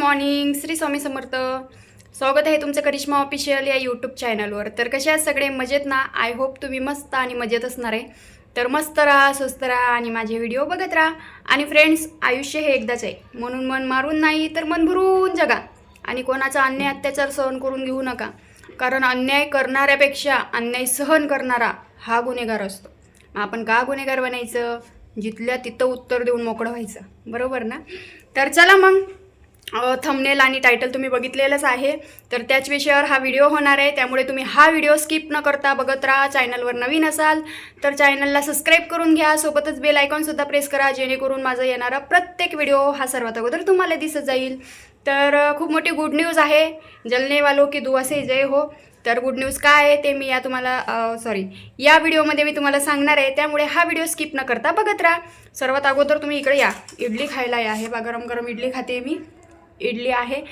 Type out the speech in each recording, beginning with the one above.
Morning Shri Swami Samarth. स्वागत आहे तुमचं करिश्मा ऑफिशियल या यूट्यूब चॅनलवर तर कसे आहात सगळे? मजेत ना? आय होप तुम्ही मस्त आणि मजेत असणार आहे. तर मस्त राहा स्वस्त राहा आणि माझे व्हिडिओ बघत राहा. आणि फ्रेंड्स आयुष्य हे एकदाच आहे. म्हणून मन मारून नाही तर मन भरून जगा. आणि कोणाचा अन्याय अत्याचार सहन करून घेऊ नका. कारण अन्याय करणाऱ्यापेक्षा अन्याय सहन करणारा हा गुन्हेगार असतो. मग आपण का गुन्हेगार बनायचं? जिथल्या तिथं उत्तर देऊन मोकळं व्हायचं. बरोबर ना? तर चला मग. थंबनेल आणि टायटल तुम्ही बघितलेलंच आहे. तर त्याच विषयावर हा व्हिडिओ होणार आहे. त्यामुळे तुम्ही हा व्हिडिओ स्किप न करता बघत राहा. चॅनलवर नवीन असाल तर चॅनलला सबस्क्राईब करून घ्या. सोबतच बेल आयकॉनसुद्धा प्रेस करा जेणेकरून माझा येणारा प्रत्येक व्हिडिओ हा सर्वात अगोदर तुम्हाला दिसत जाईल. तर खूप मोठी गुड न्यूज आहे. जलनेवालो की दुआ से जय हो. तर गुड न्यूज काय आहे ते मी या तुम्हाला सॉरी या व्हिडिओमध्ये मी तुम्हाला सांगणार आहे. त्यामुळे हा व्हिडिओ स्किप न करता बघत राहा. सर्वात अगोदर तुम्ही इकडे या. इडली खायला या. हे बा गरम गरम इडली खाते मी. इडली आहे.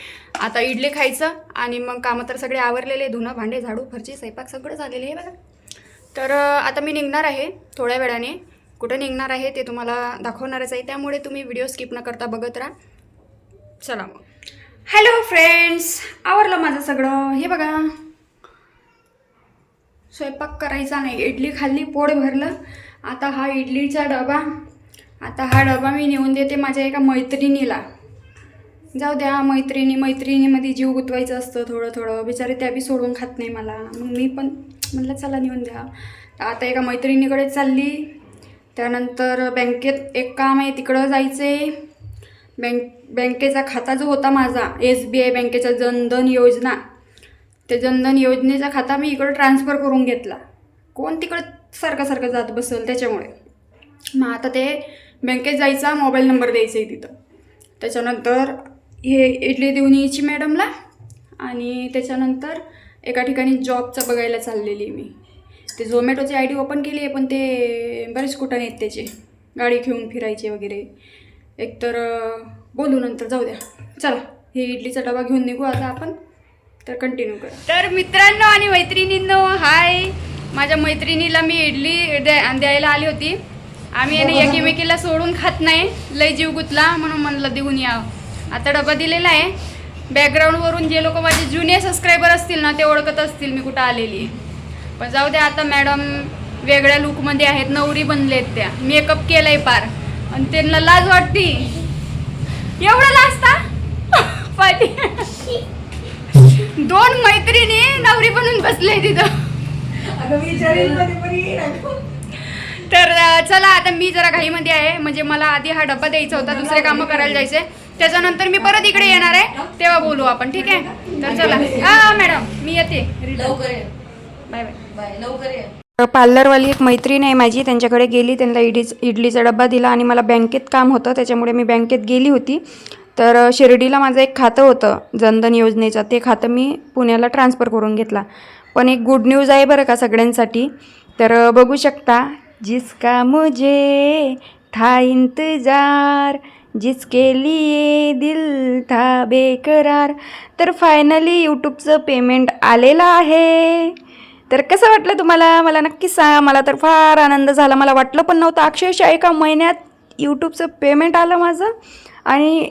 आता इडली खायचं आणि मग कामं तर सगळे आवरलेले धुणं भांडे झाडू फरची स्वयंपाक सगळं झालेलं आहे बघा. तर आता मी निघणार आहे थोड्या वेळाने. कुठं निघणार आहे ते तुम्हाला दाखवणारच आहे. त्यामुळे तुम्ही व्हिडिओ स्किप न करता बघत राहा. चला मग. हॅलो फ्रेंड्स आवरलं माझं सगळं. हे बघा. स्वयंपाक करायचा नाही. इडली खाल्ली पोट भरलं. आता हा इडलीचा डबा. आता हा डबा मी नेऊन देते माझ्या एका मैत्रिणीला. जाऊ द्या मैत्रिणी मैत्रिणीमध्ये जीव गुतवायचं असतं थोडं थोडं. बिचारे त्या बी सोडून खात नाही मला. मग मी पण म्हटलं चला नेऊन द्या आता एका मैत्रिणीकडे चालली. त्यानंतर बँकेत एक काम आहे तिकडं जायचं आहे बँक बँकेचा खाता जो होता माझा एस बी आय बँकेचा जनधन योजना त्या जनधन योजनेचा खाता मी इकडं ट्रान्सफर करून घेतला. कोण तिकडं सारखं सारखं जात बसेल त्याच्यामुळे. मग आता ते बँकेत जायचा मोबाईल नंबर द्यायचा आहे तिथं. त्याच्यानंतर हे इडली देऊन यायची मॅडमला आणि त्याच्यानंतर एका ठिकाणी जॉबचं बघायला चाललेली आहे मी. ते झोमॅटोची आय डी ओपन केली आहे पण ते बरेच कुठं आहेत त्याचे. गाडी घेऊन फिरायचे वगैरे. एकतर बोलू नंतर जाऊ द्या. चला हे इडलीचा डबा घेऊन निघू आता आपण. तर कंटिन्यू करा. तर मित्रांनो आणि मैत्रिणींनो हाय. माझ्या मैत्रिणीला मी इडली द्या द्यायला आली होती. आम्ही याने एकीमेकीला सोडून खात नाही. लय जीव गुतला म्हणून म्हणलं देऊन या. आता डबा दिलेला आहे. बॅकग्राऊंडवरून जे लोक माझे जुने सबस्क्रायबर असतील ना ते ओळखत असतील मी कुठं आलेली. पण जाऊ द्या आता मॅडम वेगळ्या लुकमध्ये आहेत नवरी बनलेत त्या. मेकअप केलाय पार. आणि त्यांना लाज वाटती. एवढं लाजता? पाठी दोन मैत्रिणी नवरी बनून बसले तिथं. तर चला आता मी जरा घाईमध्ये आहे. म्हणजे मला आधी हा डब्बा द्यायचा होता दुसरे कामं करायला जायचे. त्याच्यानंतर मी परत इकडे येणार आहे. तेव्हा बोलू आपण ठीक आहे? तर चला. हा मॅडम मी येते. Bye bye. बाय लवकर पार्लरवाली एक मैत्रीण आहे माझी त्यांच्याकडे गेली त्यांना इडीच इडलीचा डब्बा दिला आणि मला बँकेत काम होतं त्याच्यामुळे मी बँकेत गेली होती. तर शिर्डीला माझं एक खातं होतं जनधन योजनेचं. ते खातं मी पुण्याला ट्रान्सफर करून घेतला. पण एक गुड न्यूज आहे बरं का सगळ्यांसाठी. तर बघू शकता जिसका मुझे था इंतजार जिसके लिए दिल था बेकरार. तर फायनली यूट्यूबचं पेमेंट आलेलं आहे. तर कसं वाटलं तुम्हाला? मला नक्की सांगा. मला तर फार आनंद झाला. मला वाटलं पण नव्हतं. अक्षरशः एका महिन्यात यूट्यूबचं पेमेंट आलं माझं. आणि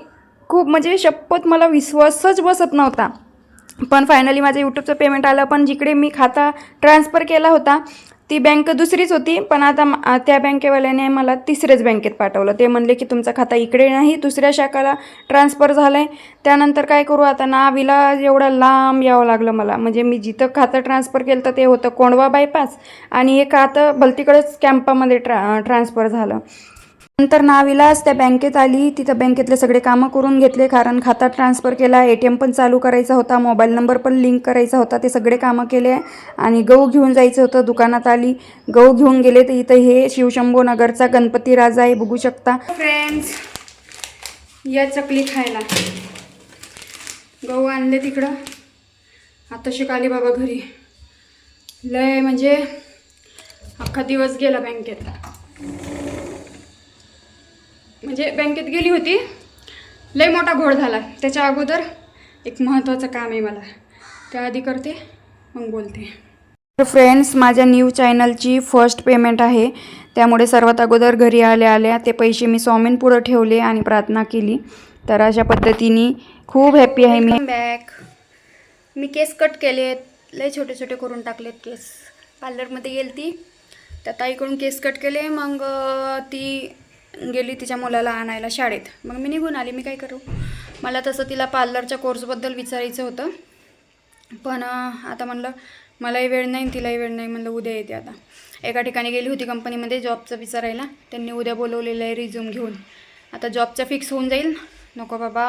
खूप म्हणजे शपथ मला विश्वासच बसत नव्हता. पण फायनली माझं यूट्यूबचं पेमेंट आलं. पण जिकडे मी खाता ट्रान्सफर केला होता ती बँक दुसरीच होती पण आता त्या बँकेवाल्याने मला तिसऱ्याच बँकेत पाठवलं. ते म्हणले की तुमचा खाता इकडे नाही दुसऱ्या शाखाला ट्रान्सफर झालं आहे त्यानंतर काय करू आता? नाविला एवढं लांब यावं लागलं मला. म्हणजे मी जिथं खातं ट्रान्सफर केलं तर ते होतं कोंडवा बायपास आणि हे खातं भलतीकडेच कॅम्पामध्ये ट्रा ट्रान्सफर झालं. नंतर नाविलास त्या बँकेत आली. तिथं बँकेतले सगळे कामं करून घेतले कारण खाता ट्रान्सफर केला ए टी एम पण चालू करायचा होता मोबाईल नंबर पण लिंक करायचा होता ते सगळे कामं केले आणि गहू घेऊन जायचं होतं दुकानात आली. गहू घेऊन गेले तर इथं हे शिवशंभू नगरचा गणपती राजा आहे बघू शकता. फ्रेंड्स या चकली खायला. गहू आणले तिकडं. आता शिकाली बाबा घरी. लय म्हणजे अख्खा दिवस गेला बँकेत. म्हणजे बँकेत गेली होती. लय मोठा घोळ झाला. त्याच्या अगोदर एक महत्त्वाचं काम आहे मला. त्याआधी करते मग बोलते. तर फ्रेंड्स माझ्या न्यू चॅनलची फर्स्ट पेमेंट आहे. त्यामुळे सर्वात अगोदर घरी आल्या आल्या ते पैसे मी स्वामींपुढं ठेवले आणि प्रार्थना केली. तर अशा पद्धतीने खूप हॅप्पी आहे मी. बॅक मी केस कट केलेत. लय छोटे छोटे करून टाकलेत केस. पार्लरमध्ये गेली ती त्या ताईकडून केस कट केले. मग ती गेली तिच्या मुलाला आणायला शाळेत. मग मी निघून आली. मी काय करू? मला तसं तिला पार्लरच्या कोर्सबद्दल विचारायचं होतं. पण आता म्हणलं मलाही वेळ नाही तिलाही वेळ नाही. म्हणलं उद्या येते आता. एका ठिकाणी गेली होती कंपनीमध्ये जॉबचं विचारायला. त्यांनी उद्या बोलवलेलं आहे रिझ्यूम घेऊन. आता जॉबचं फिक्स होऊन जाईल. नको बाबा.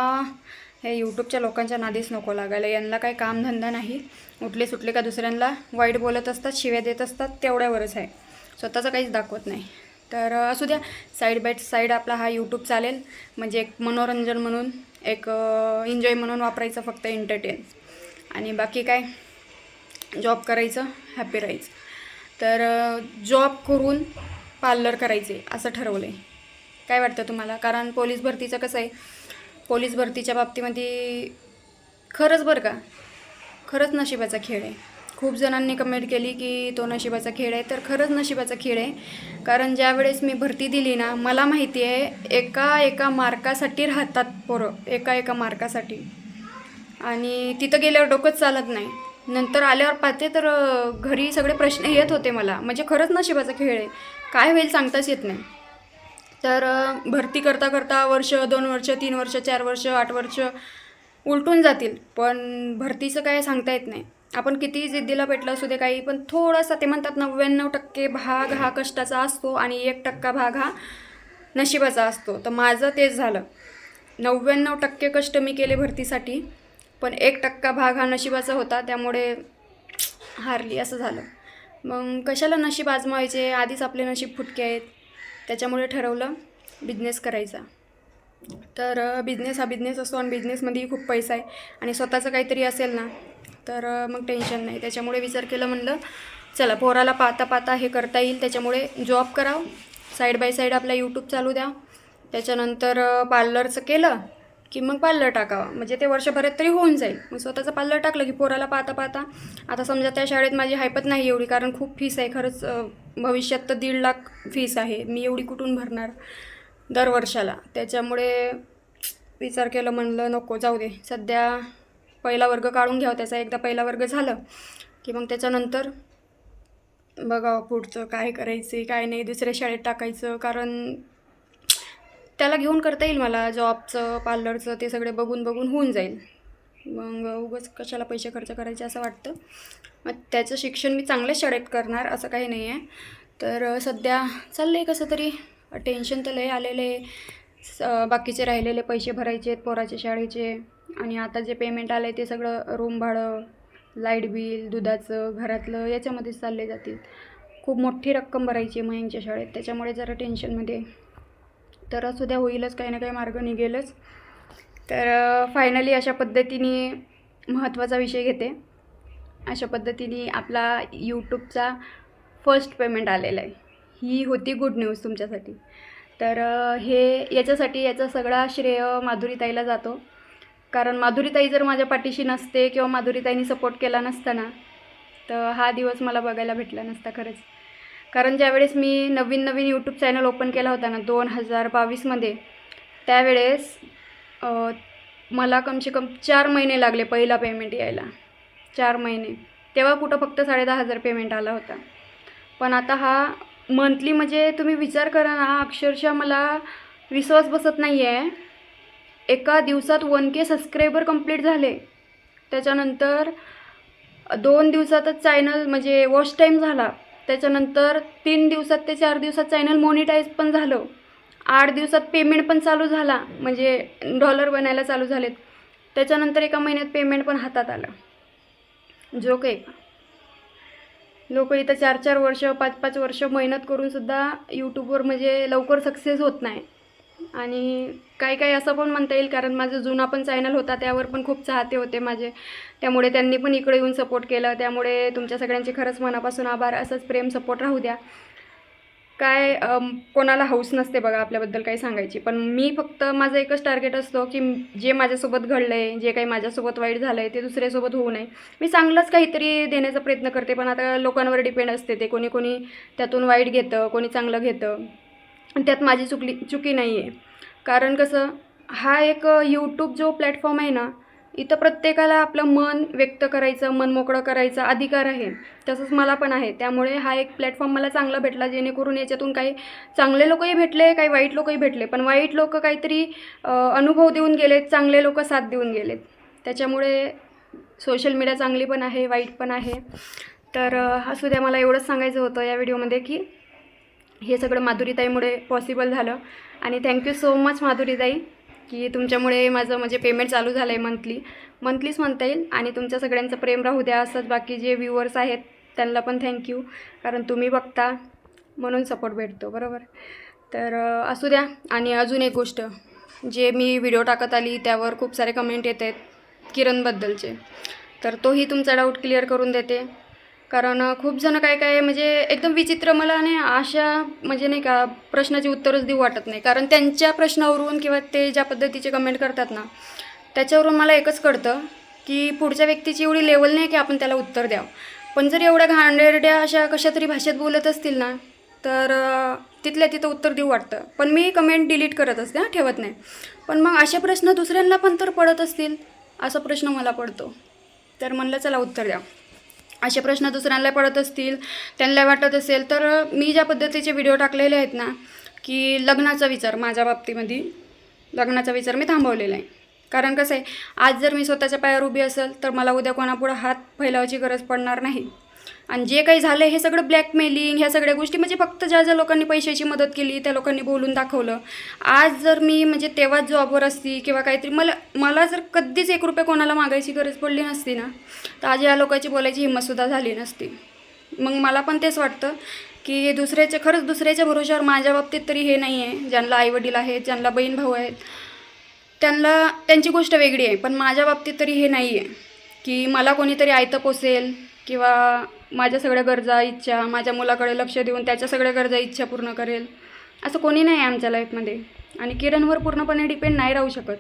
हे यूट्यूबच्या लोकांच्या नादीच नको लागायला. यांना काही कामधंदा नाही. उठले सुटले का दुसऱ्यांना? वाईट बोलत असतात शिव्या देत असतात तेवढ्यावरच आहे. स्वतःचं काहीच दाखवत नाही. तर असू द्या. साईड बाय साईड आपला हा यूट्यूब चालेल. म्हणजे एक मनोरंजन म्हणून एक एन्जॉय म्हणून वापरायचं फक्त एंटरटेन आणि बाकी काय? जॉब करायचं हॅपी राहायचं. तर जॉब करून पार्लर करायचे असं ठरवलं आहे काय वाटतं तुम्हाला? कारण पोलीस भरतीचं कसं आहे? पोलीस भरतीच्या बाबतीमध्ये खरंच बरं का? खरंच नशिबाचा खेळ आहे. खूप जणांनी कमेंट केली की तो नशिबाचा खेळ आहे. तर खरंच नशिबाचा खेळ आहे. कारण ज्या वेळेस मी भरती दिली ना मला माहिती आहे एका एका मार्कासाठी राहतात पोरं. एका एका मार्कासाठी. आणि तिथं गेल्यावर डोकंच चालत नाही. नंतर आल्यावर पाहते तर घरी सगळे प्रश्न येत होते मला. म्हणजे खरंच नशिबाचा खेळ आहे. काय होईल सांगताच येत नाही. तर भरती करता करता वर्ष दोन वर्ष तीन वर्ष चार वर्ष आठ वर्ष उलटून जातील. पण भरतीचं काय सांगता येत नाही. आपण किती जिद्दीला पेटलं असू दे काही पण थोडासा ते म्हणतात नव्याण्णव टक्के भाग हा कष्टाचा असतो आणि एक टक्का भाग हा नशिबाचा असतो. तर माझं तेच झालं. नव्याण्णव टक्के कष्ट मी केले भरतीसाठी पण एक टक्का भाग हा नशिबाचा होता त्यामुळे हारली असं झालं. मग कशाला नशीब आजमावायचे? आधीच आपले नशीब फुटके आहेत. त्याच्यामुळे ठरवलं बिझनेस करायचा. तर बिझनेस हा बिझनेस असतो आणि बिझनेसमध्येही खूप पैसा आहे. आणि स्वतःचं काहीतरी असेल ना तर मग टेन्शन नाही. त्याच्यामुळे विचार केला म्हणलं चला पोराला पाहता पाहता हे करता येईल. त्याच्यामुळे जॉब करावं. साईड बाय साईड आपला यूट्यूब चालू द्या. त्याच्यानंतर पार्लरचं केलं की मग पार्लर टाकावं. म्हणजे ते वर्षभरात तरी होऊन जाईल. मग स्वतःचं पार्लर टाकलं की पोराला पाहता पाहता आता समजा त्या शाळेत माझी हायपत नाही एवढी कारण खूप फीस आहे. खरंच भविष्यात तर दीड लाख फीस आहे. मी एवढी कुठून भरणार? दरवर्षाला त्याच्यामुळे विचार केलं म्हणलं नको जाऊ दे. सध्या पहिला वर्ग काढून घ्यावं. त्याचा एकदा पहिला वर्ग झालं की मग त्याच्यानंतर बघावं पुढचं काय करायचं काय नाही दुसऱ्या शाळेत टाकायचं. कारण त्याला घेऊन करता येईल मला जॉबचं पार्लरचं ते सगळे बघून बघून होऊन जाईल. मग उगाच कशाला पैसे खर्च करायचे असं वाटतं. मग त्याचं शिक्षण मी चांगल्याच शाळेत करणार असं काही नाही आहे तर सध्या चाललं आहे कसं तरी. टेन्शन तर लय आलेलं आहे. स- बाकीचे राहिलेले पैसे भरायचे आहेत पोराचे शाळेचे. आणि आता जे पेमेंट आलं आहे ते सगळं रूम भाडं लाइट बिल दुधाचं घरातलं याच्यामध्येच चालले जातील. खूप मोठी रक्कम भरायची आहे मयांच्या शाळेत. त्याच्यामुळे जरा टेन्शनमध्ये तर असू द्या होईलच काही ना काही मार्ग निघेलच. तर फायनली अशा पद्धतीने महत्त्वाचा विषय घेते. अशा पद्धतीने आपला यूट्यूबचा फर्स्ट पेमेंट आलेला आहे. ही होती गुड न्यूज तुमच्यासाठी. तर हे याच्यासाठी याचा सगळा श्रेय माधुरीताईला जातो. कारण माधुरीताई जर माझ्या पाठीशी नसते किंवा माधुरीताईनी सपोर्ट केला नसता ना तर हा दिवस मला बघायला भेटला नसता खरंच. कारण ज्यावेळेस मी नवीन नवीन यूट्यूब चॅनल ओपन केला होता ना दोन हजार बावीसमध्ये त्यावेळेस मला कमसे कम चार महिने लागले पहिला पेमेंट यायला. चार महिने. तेव्हा कुठं फक्त साडे दहा हजार पेमेंट आला होता. पण आता हा मंथली म्हणजे तुम्ही विचार करा ना अक्षरशः मला विश्वास बसत नाही आहे एका दिवसात वन के सबस्क्रायबर कंप्लीट झाले. त्याच्यानंतर दोन दिवसातच चॅनल म्हणजे वॉच टाईम झाला. त्याच्यानंतर तीन दिवसात ते चार दिवसात चॅनल मोनिटाईज पण झालं. आठ दिवसात पेमेंट पण चालू झाला. म्हणजे डॉलर बनायला चालू झालेत. त्याच्यानंतर एका महिन्यात पेमेंट पण हातात आलं. जो काही लोक इथं चार चार वर्ष पाच पाच वर्ष मेहनत करूनसुद्धा यूट्यूबवर म्हणजे लवकर सक्सेस होत नाही. आणि काही काही असं पण म्हणता येईल कारण माझं जुना पण चॅनल होता त्यावर पण खूप चाहते होते माझे. त्यामुळे त्यांनी पण इकडे येऊन सपोर्ट केलं. त्यामुळे तुमच्या सगळ्यांचे खरंच मनापासून आभार. असंच प्रेम सपोर्ट राहू द्या. काय कोणाला हौस नसते बघा आपल्याबद्दल काही सांगायची. पण मी फक्त माझं एकच टार्गेट असतो की जे माझ्यासोबत घडलं आहे जे काही माझ्यासोबत वाईट झालं आहे ते दुसऱ्यासोबत होऊ नये. मी चांगलंच काहीतरी देण्याचा प्रयत्न करते पण आता लोकांवर डिपेंड असते ते. कोणी कोणी त्यातून वाईट घेतं कोणी चांगलं घेतं. आणि त्यात माझी चुकली चुकी नाही आहे कारण कसं हा एक यूट्यूब जो प्लॅटफॉर्म आहे ना इथं प्रत्येकाला आपलं मन व्यक्त करायचं मन मोकळं करायचा अधिकार आहे. तसंच मला पण आहे. त्यामुळे हा एक प्लॅटफॉर्म मला चांगला भेटला जेणेकरून याच्यातून काही चांगले लोकही भेटले काही वाईट लोकही भेटले. पण वाईट लोक काहीतरी अनुभव देऊन गेलेत चांगले लोक साथ देऊन गेलेत. त्याच्यामुळे सोशल मीडिया चांगली पण आहे वाईट पण आहे. तर असू द्या मला एवढंच सांगायचं होतं या व्हिडिओमध्ये की हे सगळं माधुरीताईमुळे पॉसिबल झालं. आणि थँक्यू सो मच माधुरीताई. की तुमच्यामुळे माझं म्हणजे पेमेंट चालू झालं आहे मंथली मंथलीच म्हणता येईल आणि तुमच्या सगळ्यांचं प्रेम राहू द्या असंच बाकी जे व्ह्युअर्स आहेत त्यांना पण थँक्यू कारण तुम्ही बघता म्हणून सपोर्ट भेटतो बरोबर? तर असू द्या. आणि अजून एक गोष्ट जे मी व्हिडिओ टाकत आली त्यावर खूप सारे कमेंट येत आहेत किरणबद्दलचे. तर तोही तुमचा डाऊट क्लिअर करून देते. कारण खूप जण काय काय म्हणजे एकदम विचित्र मला आणि अशा म्हणजे नाही का प्रश्नाची उत्तरच देऊ वाटत नाही. कारण त्यांच्या प्रश्नावरून किंवा ते ज्या पद्धतीचे कमेंट करतात ना त्याच्यावरून मला एकच कळतं की पुढच्या व्यक्तीची एवढी लेवल नाही की आपण त्याला उत्तर द्यावं. पण जर एवढ्या घाणेरड्या अशा कशा तरी भाषेत बोलत असतील ना तर तिथल्या तिथं उत्तर देऊ वाटतं. पण मी कमेंट डिलीट करत असते हां ठेवत नाही. पण मग अशा प्रश्न दुसऱ्यांना पण तर पडत असतील असा प्रश्न मला पडतो. तर म्हणलं चला उत्तर द्या असे प्रश्न दुसऱ्यांना पडत असतील त्यांना वाटत असेल तर मी ज्या पद्धतीचे व्हिडिओ टाकलेले आहेत ना की लग्नाचा विचार माझ्या बाबतीमध्ये लग्नाचा विचार मी थांबवलेला आहे. कारण कसं आहे आज जर मी स्वतःच्या पायावर उभी असेल तर मला उद्या कोणापुढं हात फैलावायची गरज पडणार नाही. आणि जे काही झालं हे सगळं ब्लॅकमेलिंग ह्या सगळ्या गोष्टी म्हणजे फक्त ज्या ज्या लोकांनी पैशाची मदत केली त्या लोकांनी बोलून दाखवलं. आज जर मी म्हणजे तेव्हाच जॉबवर असती किंवा काहीतरी मला मला जर कधीच एक रुपये कोणाला मागायची गरज पडली नसती ना तर आज या लोकांची बोलायची हिंमतसुद्धा झाली नसती. मग मला पण तेच वाटतं की दुसऱ्याच्या खरंच दुसऱ्याच्या भरोशावर माझ्या बाबतीत तरी हे नाही आहे ज्यांना आईवडील आहेत ज्यांना बहीण भाऊ आहेत त्यांना त्यांची गोष्ट वेगळी आहे पण माझ्या बाबतीत तरी हे नाही आहे की मला कोणीतरी आयतं पोसेल किंवा माझ्या सगळ्या गरजा इच्छा माझ्या मुलाकडे लक्ष देऊन त्याच्या सगळ्या गरजा इच्छा पूर्ण करेल. असं कोणी नाही आहे आमच्या लाईफमध्ये आणि किरणवर पूर्णपणे डिपेंड नाही राहू शकत.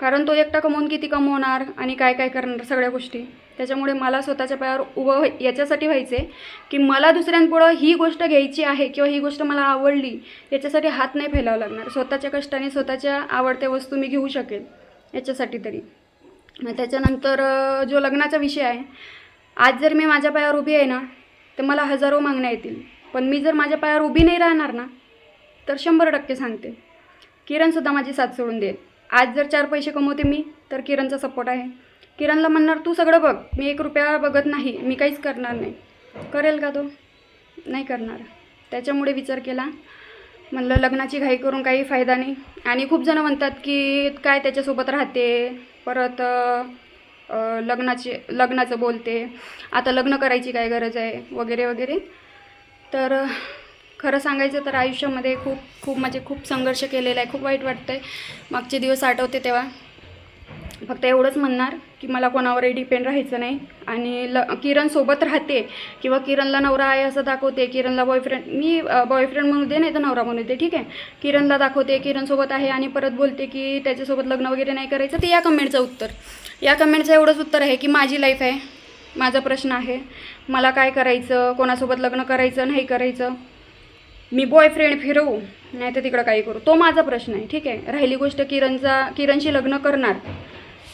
कारण तो एकटा कमवून किती कमवणार आणि काय काय करणार सगळ्या गोष्टी. त्याच्यामुळे मला स्वतःच्या पायावर उभं व्हाय- याच्यासाठी व्हायचं आहे की मला दुसऱ्यांपुढं ही गोष्ट घ्यायची आहे किंवा ही गोष्ट मला आवडली याच्यासाठी हात नाही फैलावं लागणार. स्वतःच्या कष्टाने स्वतःच्या आवडत्या वस्तू मी घेऊ शकेल याच्यासाठी तरी. त्याच्यानंतर जो लग्नाचा विषय आहे आज जर मी माझ्या पायावर उभी आहे ना तर मला हजारो मागण्या येतील. पण मी जर माझ्या पायावर उभी नाही राहणार ना तर शंभर टक्के सांगते. किरणसुद्धा माझी साथ सोडून देईल. आज जर चार पैसे कमवते मी तर किरणचा सपोर्ट आहे. किरणला म्हणणार तू सगळं बघ. मी एक रुपया बघत नाही. मी काहीच करणार नाही. करेल का तो? नाही करणार. त्याच्यामुळे विचार केला. म्हणलं लग्नाची घाई करून काही फायदा नाही. आणि खूप जणं म्हणतात की काय त्याच्यासोबत राहते? परत लग्नाचे लग्नाचं बोलते. आता लग्न करायची काय गरज आहे? वगैरे वगैरे. तर खरं सांगायचं तर आयुष्यामध्ये खूप खूप म्हणजे खूप संघर्ष केलेला आहे. खूप वाईट वाटतं आहे मागचे दिवस आठवते तेव्हा. फक्त एवढंच म्हणणार की मला कोणावरही डिपेंड राहायचं नाही. आणि ल किरणसोबत राहते किंवा किरणला नवरा आहे असं दाखवते किरणला बॉयफ्रेंड मी बॉयफ्रेंड म्हणू दे नाही तर नवरा म्हणू दे ठीक आहे? किरणला दाखवते किरणसोबत आहे आणि परत बोलते की त्याच्यासोबत लग्न वगैरे नाही करायचं ते या कमेंटचं उत्तर. या कमेंटचं एवढंच उत्तर आहे की माझी लाईफ आहे माझा प्रश्न आहे मला काय करायचं कोणासोबत लग्न करायचं नाही करायचं? मी बॉयफ्रेंड फिरवू नाही तर तिकडं काही करू. तो माझा प्रश्न आहे ठीक आहे? राहिली गोष्ट किरणचा किरणशी लग्न करणार.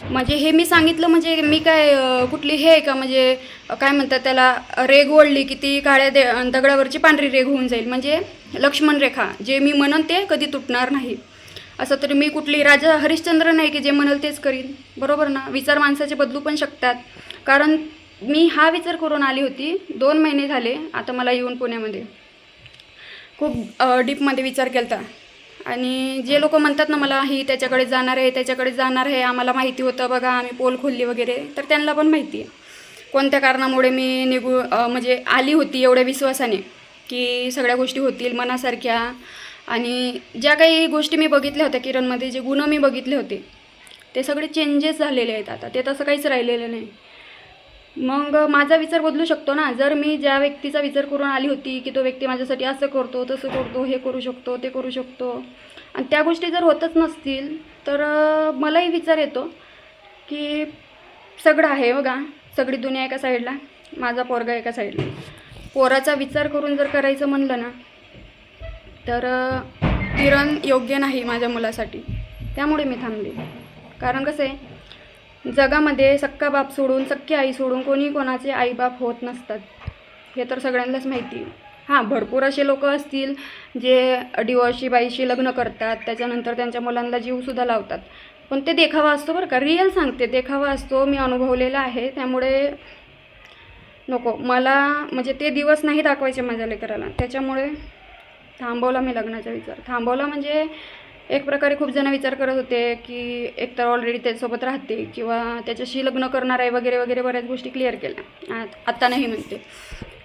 म्हणजे हे मी सांगितलं म्हणजे मी काय कुठली हे आहे का म्हणजे काय म्हणतात त्याला रेग ओढली की ती काळ्या दे दगडावरची पांढरी रेग होऊन जाईल. म्हणजे लक्ष्मण रेखा जे मी म्हणन ते कधी तुटणार नाही. असं तरी मी कुठली राजा हरिश्चंद्र नाही की जे म्हणाल तेच करीन. बरोबर ना? विचार माणसाचे बदलू पण शकतात. कारण मी हा विचार करून आली होती दोन महिने झाले आता मला येऊन पुण्यामध्ये. खूप डीपमध्ये विचार केला आणि जे लोक म्हणतात ना मला ही त्याच्याकडे जाणार आहे त्याच्याकडे जाणार आहे आम्हाला माहिती होतं बघा आम्ही पोल खोलली वगैरे. तर त्यांना पण माहिती आहे. कोणत्या कारणामुळे मी निघू म्हणजे आली होती एवढ्या विश्वासाने की सगळ्या गोष्टी होतील मनासारख्या. आणि ज्या काही गोष्टी मी बघितल्या होत्या किरणमध्ये जे गुण मी बघितले होते ते सगळे चेंजेस झालेले आहेत आता. ते तसं काहीच राहिलेलं नाही. मग माझा विचार बदलू शकतो ना. जर मी ज्या व्यक्तीचा विचार करून आली होती की तो व्यक्ती माझ्यासाठी असं करतो तसं करतो हे करू शकतो ते करू शकतो. आणि त्या गोष्टी जर होतच नसतील तर मलाही विचार येतो की सगळं आहे बघा. सगळी दुनिया एका साईडला माझा पोरगा एका साईडला पोराचा विचार करून जर करायचं म्हणलं ना तर किरण योग्य नाही माझ्या मुलासाठी. त्यामुळे मी थांबले. कारण कसं आहे जगामध्ये सक्का बाप सोडून सख्खी आई सोडून कोणी कोणाचे आईबाप होत नसतात. हे तर सगळ्यांनाच माहिती हां भरपूर असे लोक असतील जे डिवॉर्सची बाईशी लग्न करतात त्याच्यानंतर त्यांच्या मुलांना जीवसुद्धा लावतात. पण ते देखावा असतो बरं का. रिअल सांगते देखावा असतो. मी अनुभवलेला आहे. त्यामुळे नको. मला म्हणजे ते दिवस नाही दाखवायचे माझ्या लेकराला. त्याच्यामुळे थांबवला मी लग्नाचा विचार. थांबवला म्हणजे एक प्रकारे खूप जण विचार करत होते की एकतर ऑलरेडी त्याच्यासोबत राहते किंवा त्याच्याशी लग्न करणार आहे वगैरे वगैरे बऱ्याच गोष्टी क्लिअर केल्या. आत- आत्ता नाही म्हणते.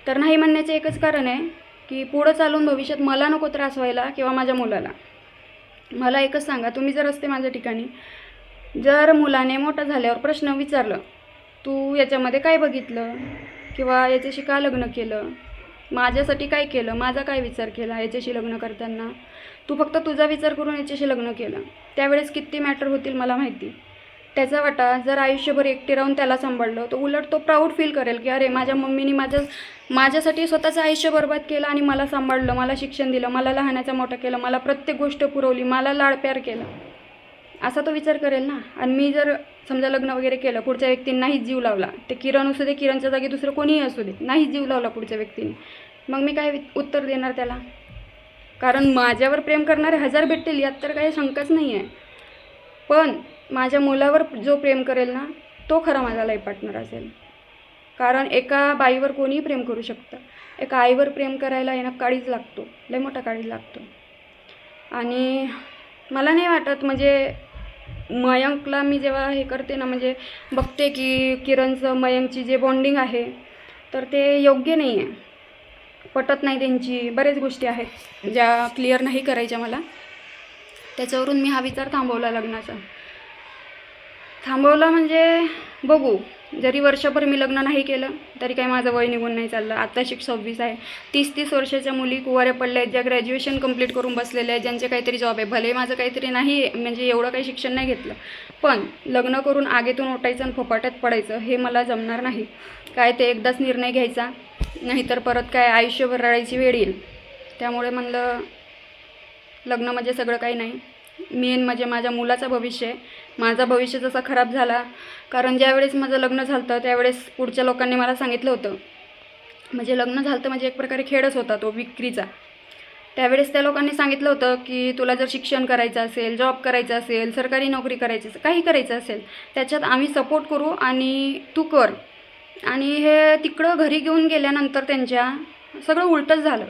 तर नाही म्हणण्याचे एकच कारण आहे की पुढं चालून भविष्यात मला नको त्रास व्हायला किंवा माझ्या मुलाला. मला एकच सांगा तुम्ही जर असते माझ्या ठिकाणी जर मुलाने मोठं झाल्यावर प्रश्न विचारलं तू याच्यामध्ये काय बघितलं? किंवा याच्याशी का लग्न केलं? माझ्यासाठी काय केलं? माझा काय विचार केला याच्याशी लग्न करताना? तू फक्त तुझा विचार करून याच्याशी लग्न केलं. त्यावेळेस किती मॅटर होतील मला माहिती? त्याचा वाटा जर आयुष्यभर एकटे राहून त्याला सांभाळलं तर उलट तो प्राऊड फील करेल की अरे माझ्या मम्मीने माझ्या माझ्यासाठी स्वतःचं आयुष्य बर्बाद केलं आणि मला सांभाळलं मला शिक्षण दिलं मला लहानाचं मोठं केलं मला प्रत्येक गोष्ट पुरवली मला लाडप्यार केलं. असा तो विचार करेल ना. आणि मी जर समजा लग्न वगैरे केलं पुढच्या व्यक्तीने नाहीच जीव लावला ते किरण असू दे किरणच्या जागी दुसरं कोणीही असू दे नाहीच जीव लावला पुढच्या व्यक्तीने. मग मी काय वि- उत्तर देणार त्याला? कारण माझ्यावर प्रेम करणारे हजार भेटतील यात तर काही शंकाच नाही आहे. पण माझ्या मुलावर जो प्रेम करेल ना तो खरा माझा लाईफ पार्टनर असेल. कारण एका बाईवर कोणीही प्रेम करू शकतं. एका आईवर प्रेम करायला येणं काळीच लागतो लय मोठा काळीज लागतो. आणि मला नाही वाटत म्हणजे मयंकला मी जेव्हा हे करते ना म्हणजे बघते की किरणचं मयंकची जे बॉन्डिंग आहे तर ते योग्य नाही आहे पटत नाही त्यांची बरेच गोष्टी आहेत ज्या क्लिअर नाही करायच्या मला. त्याच्यावरून मी हा विचार थांबवला लग्नाचा. थांबवला म्हणजे बघू. जरी वर्षभर मी लग्न नाही केलं तरी काही माझं वय निघून नाही चाललं. आत्ता शिक सव्वीस आहे. तीस तीस वर्षाच्या मुली कुवाऱ्या पडल्या आहेत ज्या ग्रॅज्युएशन कंप्लीट करून बसलेल्या आहेत ज्यांचे काहीतरी जॉब आहे. भले माझं काहीतरी नाही म्हणजे एवढं काही शिक्षण नाही घेतलं. पण लग्न करून आगेतून उठायचं आणि फोपाट्यात पडायचं हे मला जमणार नाही. काय ते एकदाच निर्णय घ्यायचा नाहीतर परत काय आयुष्यभर रडायची वेळ येईल. त्यामुळे म्हणलं लग्न म्हणजे सगळं काही नाही. मेन म्हणजे माझ्या मुलाचं भविष्य आहे. माझा भविष्य जसा खराब झाला कारण ज्यावेळेस माझं लग्न झालं होतं त्यावेळेस पुढच्या लोकांनी मला सांगितलं होतं. म्हणजे लग्न झालं म्हणजे एक प्रकारे खेळच होता तो विक्रीचा. त्यावेळेस त्या लोकांनी सांगितलं होतं की तुला जर शिक्षण करायचं असेल जॉब करायचा असेल सरकारी नोकरी करायची असेल काही करायचं असेल त्याच्यात आम्ही सपोर्ट करू आणि तू कर. आणि हे तिकडं घरी घेऊन गेल्यानंतर त्यांच्या सगळं उलटंच झालं.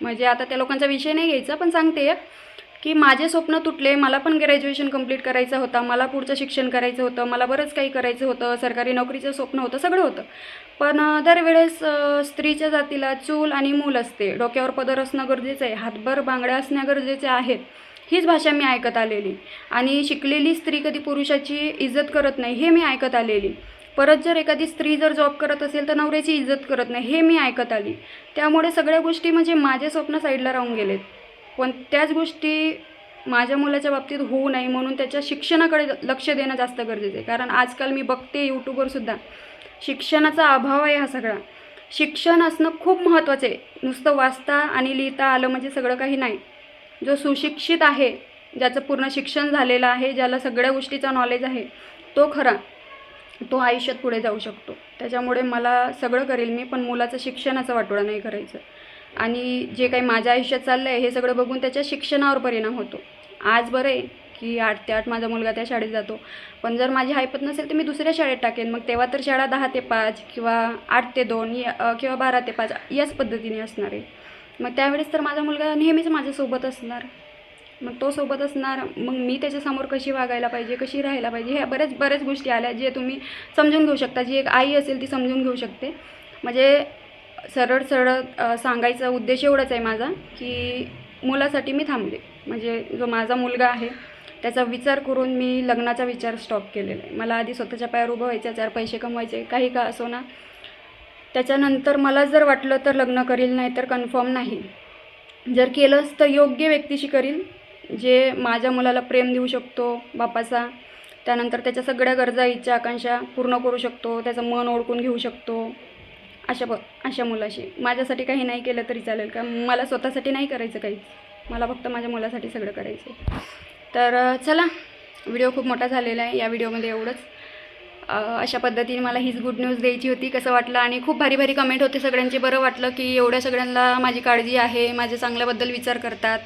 म्हणजे आता त्या लोकांचा विषय नाही घ्यायचा पण सांगते की माझे स्वप्न तुटले मला पण ग्रॅज्युएशन कंप्लीट करायचं होतं मला पुढचं शिक्षण करायचं होतं मला बरंच काही करायचं होतं सरकारी नोकरीचं स्वप्न होतं सगळं होतं. पण दरवेळेस स्त्रीच्या जातीला चूल आणि मूल असते. डोक्यावर पदर असणं गरजेचं आहे. हातभर बांगड्या असणं गरजेचे आहेत हीच भाषा मी ऐकत आलेली. आणि शिकलेली स्त्री कधी पुरुषाची इज्जत करत नाही हे मी ऐकत आलेली. परत जर एखादी स्त्री जर जॉब करत असेल तर नवऱ्याची इज्जत करत नाही हे मी ऐकत आली. त्यामुळे सगळ्या गोष्टी म्हणजे माझे स्वप्न साईडला राहून गेलेत. पण त्याच गोष्टी माझ्या मुलाच्या बाबतीत होऊ नये म्हणून त्याच्या शिक्षणाकडे लक्ष देणं जास्त गरजेचं आहे. कारण आजकाल मी बघते यूट्यूबवरसुद्धा शिक्षणाचा अभाव आहे हा सगळा. शिक्षण असणं खूप महत्त्वाचं आहे. नुसतं वाचता आणि लिहिता आलं म्हणजे सगळं काही नाही. जो सुशिक्षित आहे ज्याचं पूर्ण शिक्षण झालेलं आहे ज्याला सगळ्या गोष्टीचा नॉलेज आहे तो खरा तो आयुष्यात पुढे जाऊ शकतो. त्याच्यामुळे मला सगळं करेल मी पण मुलाचं शिक्षणाचं वाटोळा नाही करायचं. आणि जे काही माझ्या आयुष्यात चाललं आहे हे सगळं बघून त्याच्या शिक्षणावर परिणाम होतो. आज बरं आहे की आठ ते आठ माझा मुलगा त्या शाळेत जातो. पण जर माझी हायपत नसेल तर मी दुसऱ्या शाळेत टाकेन. मग तेव्हा तर शाळा दहा ते पाच किंवा आठ ते दोन किंवा बारा ते पाच याच पद्धतीने असणार आहे. मग त्यावेळेस तर माझा मुलगा नेहमीच माझ्यासोबत असणार. मग तो सोबत असणार मग मी त्याच्यासमोर कशी वागायला पाहिजे कशी राहायला पाहिजे ह्या बऱ्याच बऱ्याच गोष्टी आल्या जे तुम्ही समजून घेऊ शकता. जी एक आई असेल ती समजून घेऊ शकते. म्हणजे सरळ सरळ सांगायचा उद्देश एवढाच आहे माझा की मुलासाठी मी थांबले. म्हणजे जो माझा मुलगा आहे त्याचा विचार करून मी लग्नाचा विचार स्टॉप केलेला आहे. मला आधी स्वतःच्या पायावर उभं व्हायचं चार पैसे कमवायचे काही का असो ना. त्याच्यानंतर मला जर वाटलं तर लग्न करील नाही तर कन्फर्म नाही. जर केलंच तर योग्य व्यक्तीशी करील जे माझ्या मुलाला प्रेम देऊ शकतो बापाचा. त्यानंतर त्याच्या सगळ्या गरजा इच्छा आकांक्षा पूर्ण करू शकतो त्याचं मन ओळखून घेऊ शकतो. अशा ब अशा मुलाशी. माझ्यासाठी काही नाही केलं तरी चालेल का मला स्वतःसाठी नाही करायचं काहीच. मला फक्त माझ्या मुलासाठी सगळं करायचं आहे तर चला. व्हिडिओ खूप मोठा झालेला आहे या व्हिडिओमध्ये एवढंच. अशा पद्धतीने मला हीच गुड न्यूज द्यायची होती कसं वाटलं आणि खूप भारी भारी कमेंट होते सगळ्यांचे. बरं वाटलं की एवढ्या सगळ्यांना माझी काळजी आहे माझ्या चांगल्याबद्दल विचार करतात.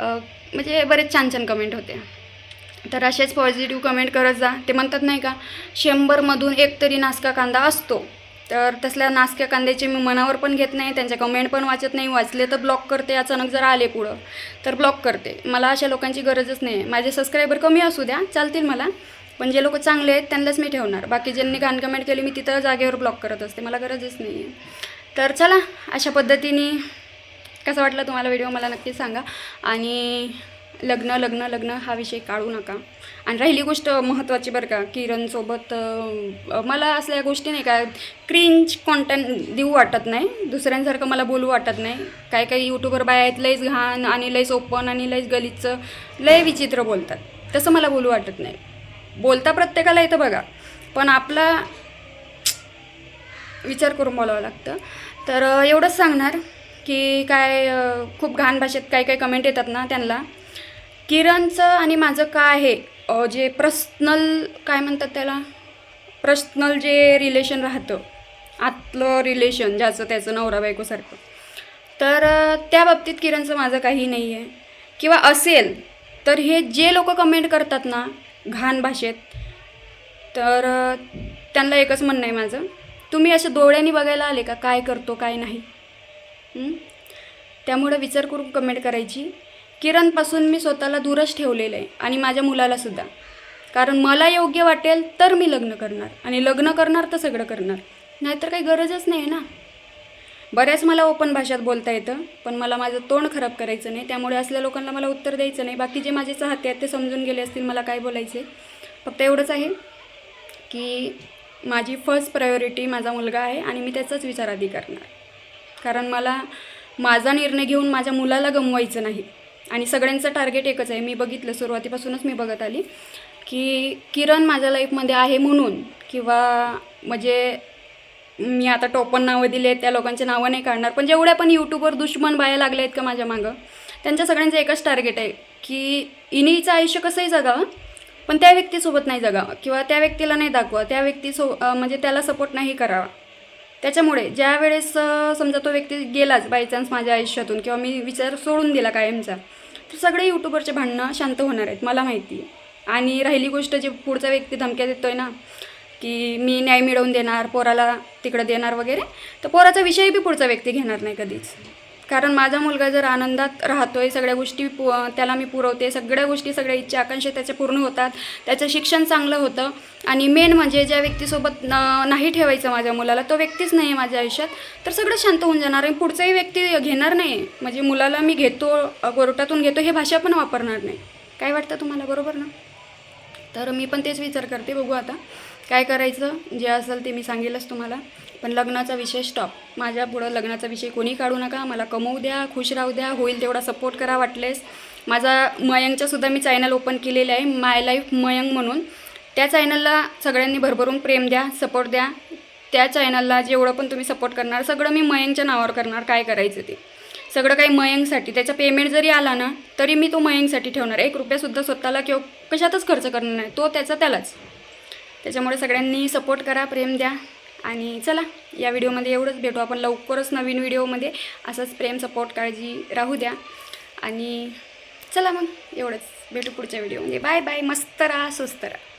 म्हणजे बरेच छान छान कमेंट होते. तर असेच पॉझिटिव्ह कमेंट करत जा. ते म्हणतात नाही का शंभरमधून एक तरी नासका कांदा असतो. तर तसल्या नासक्या कांद्याचे मी मनावर पण घेत नाही त्यांच्या कमेंट पण वाचत नाही. वाचले तर ब्लॉक करते अचानक जर आले पुढं तर ब्लॉक करते. मला अशा लोकांची गरजच नाही. माझे सबस्क्रायबर कमी असू द्या चालतील मला. पण जे लोक चांगले आहेत त्यांनाच मी ठेवणार. बाकी ज्यांनी घाण कमेंट केली मी तिथं जागेवर ब्लॉक करत असते. मला गरजच नाही आहे तर चला अशा पद्धतीने कसं वाटलं तुम्हाला व्हिडिओ मला नक्की सांगा. आणि लग्न लग्न लग्न हा विषय काढू नका. आणि राहिली गोष्ट महत्त्वाची बरं का किरणसोबत मला असल्या गोष्टी नाही का क्रिंच कॉन्टेंट देऊ वाटत नाही. दुसऱ्यांसारखं मला बोलू वाटत नाही. काही काही यूट्यूबर बाया आहेत लईच घाण आणि लईच ओपन आणि लईच गलीचं लय विचित्र बोलतात. तसं मला बोलू वाटत नाही. बोलता प्रत्येकाला येतं बघा. पण आपला विचार करून बोलावं लागतं. तर एवढंच सांगणार की काय खूप घाण भाषेत काही काही कमेंट येतात ना त्यांना. किरणचं आणि माझं का आहे? जे पर्सनल काय म्हणतात त्याला? पर्सनल जे रिलेशन राहतं आतलं रिलेशन ज्याचं त्याचं नवरा बायकोसारखं तर त्या बाबतीत किरणचं माझं काही नाही आहे किंवा असेल तर हे जे लोक कमेंट करतात ना घाण भाषेत तर त्यांना एकच म्हणणं आहे माझं. तुम्ही असं डोळ्यांनी बघायला आले का? काय करतो काय नाही? त्यामुळं विचार करून कमेंट करायची. किरणपासून मी स्वतःला दूरच ठेवलेलं आहे आणि माझ्या मुलालासुद्धा कारण मला योग्य वाटेल तर मी लग्न करणार आणि लग्न करणार तर सगळं करणार. नाहीतर काही गरजच नाही आहे ना. बऱ्याच मला ओपन भाषेत बोलता येतं पण मला माझं तोंड खराब करायचं नाही. त्यामुळे असल्या लोकांना मला उत्तर द्यायचं नाही. बाकी जे माझे चाहते आहेत ते समजून गेले असतील मला काय बोलायचे फक्त एवढंच आहे की माझी फर्स्ट प्रायोरिटी माझा मुलगा आहे आणि मी त्याचाच विचार आधी करणार. कारण मला माझा निर्णय घेऊन माझ्या मुलाला गमवायचं नाही. आणि सगळ्यांचं टार्गेट एकच आहे. मी बघितलं सुरुवातीपासूनच मी बघत आली की किरण माझ्या लाईफमध्ये आहे म्हणून किंवा म्हणजे मी आता टोपण नावं दिले आहेत त्या लोकांचे नावं नाही काढणार. पण जेवढ्या पण यूट्यूबवर दुश्मन बाया लागले आहेत का माझ्या मागं त्यांच्या सगळ्यांचं एकच टार्गेट आहे की इनीचं आयुष्य कसंही जगावं पण त्या व्यक्तीसोबत नाही जगावं किंवा त्या व्यक्तीला नाही दाखवा त्या व्यक्तीसो म्हणजे त्याला सपोर्ट नाही करावा. त्याच्यामुळे ज्या वेळेस समजा तो व्यक्ती गेलाच बाय चान्स माझ्या आयुष्यातून किंवा मी विचार सोडून दिला कायमचा सगळे यूट्यूबरचे भांडणं शांत होणार आहेत मला माहिती आहे. आणि राहिली गोष्ट जे पुढचा व्यक्ती धमक्या देतो आहे ना की मी न्याय मिळवून देणार पोराला तिकडं देणार वगैरे तर पोराचा विषय बी पुढचा व्यक्ती घेणार नाही कधीच. कारण माझा मुलगा जर आनंदात राहतोय सगळ्या गोष्टी पु त्याला मी पुरवते सगळ्या गोष्टी सगळ्या इच्छा आकांक्षा त्याच्या पूर्ण होतात. त्याचं शिक्षण चांगलं होतं. आणि मेन म्हणजे ज्या व्यक्तीसोबत न- नाही ठेवायचं माझ्या मुलाला तो व्यक्तीच नाही आहे माझ्या आयुष्यात. तर सगळं शांत होऊन जाणार आणि पुढचाही व्यक्ती घेणार नाही म्हणजे मुलाला मी घेतो अ, कोर्टातून घेतो हे भाषा पण वापरणार नाही. काय वाटतं तुम्हाला? बरोबर ना? तर मी पण तेच विचार करते बघू आता. काय करायचं? जे असेल ते मी सांगेलच तुम्हाला. पण लग्नाचा विषय स्टॉप माझ्या पुढं लग्नाचा विषय कोणी काढू नका. मला कमवू द्या खुश राहू द्या होईल तेवढा सपोर्ट करा वाटलेस. माझा मयंकचा सुद्धा मी चॅनल ओपन केलेलं आहे माय लाईफ मयंक म्हणून. त्या चॅनलला सगळ्यांनी भरभरून प्रेम द्या सपोर्ट द्या. त्या चॅनलला जेवढं पण तुम्ही सपोर्ट करणार सगळं मी मयंकच्या नावावर करणार काय करायचं ते. सगळं काही मयंकसाठी. त्याचा पेमेंट जरी आला ना तरी मी तो मयंकसाठी ठेवणार. एक रुपयासुद्धा स्वतःला किंवा कशातच खर्च करणार नाही. तो त्याचा त्यालाच. त्याच्यामुळे सगळ्यांनी सपोर्ट करा प्रेम द्या आणि चला या व्हिडिओमध्ये एवढंच. भेटू आपण लवकरच नवीन व्हिडिओमध्ये. असंच प्रेम सपोर्ट काळजी राहू द्या. आणि चला मग एवढंच. भेटू पुढच्या व्हिडिओमध्ये. Bye bye. मस्त राहा स्वस्त राहा.